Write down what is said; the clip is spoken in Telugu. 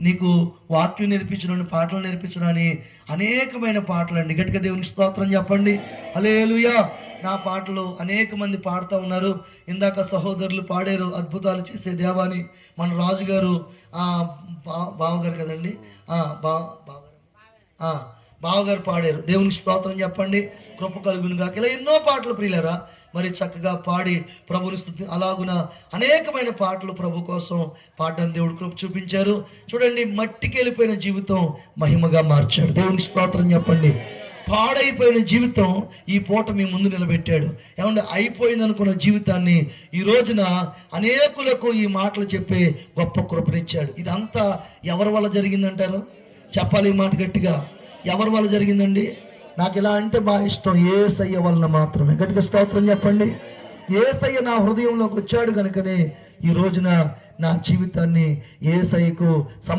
నీకు వాక్యం నేర్పించడం పాటలు నేర్పించడం అని అనేకమైన పాటలు అండి గట్టిగా దేవుని స్తోత్రం చెప్పండి. అలేలుయా నా పాటలు అనేక మంది పాడుతూ ఉన్నారు. ఇందాక సహోదరులు పాడారు అద్భుతాలు చేసే దేవాని మన రాజుగారు బావగారు కదండి? ఆ, బా బావగారు. బావగారు పాడారు. దేవునికి స్తోత్రం చెప్పండి. కృప కలుగును కాక ఇలా ఎన్నో పాటలు ప్రియులరా మరి చక్కగా పాడి ప్రభుని స్థుతి అలాగున అనేకమైన పాటలు ప్రభు కోసం పాడడం దేవుడు కృప చూపించారు. చూడండి మట్టికి వెళ్ళిపోయిన జీవితం మహిమగా మార్చాడు. దేవునికి స్తోత్రం చెప్పండి. పాడైపోయిన జీవితం ఈ పూట మీ ముందు నిలబెట్టాడు. ఏమంటే అయిపోయింది అనుకున్న జీవితాన్ని ఈ రోజున అనేకులకు ఈ మాటలు చెప్పే గొప్ప కృపనిచ్చాడు. ఇదంతా ఎవరి వల్ల జరిగిందంటారు? చెప్పాలి ఈ మాట గట్టిగా. ఎవరి వల్ల జరిగిందండి? నాకు ఇలా అంటే బాగా ఇష్టం ఏసయ్య వలన మాత్రమే. గట్టిగా స్తోత్రం చెప్పండి. ఏసయ్య నా హృదయంలోకి వచ్చాడు కనుకనే ఈ రోజున నా జీవితాన్ని ఏసయ్యకు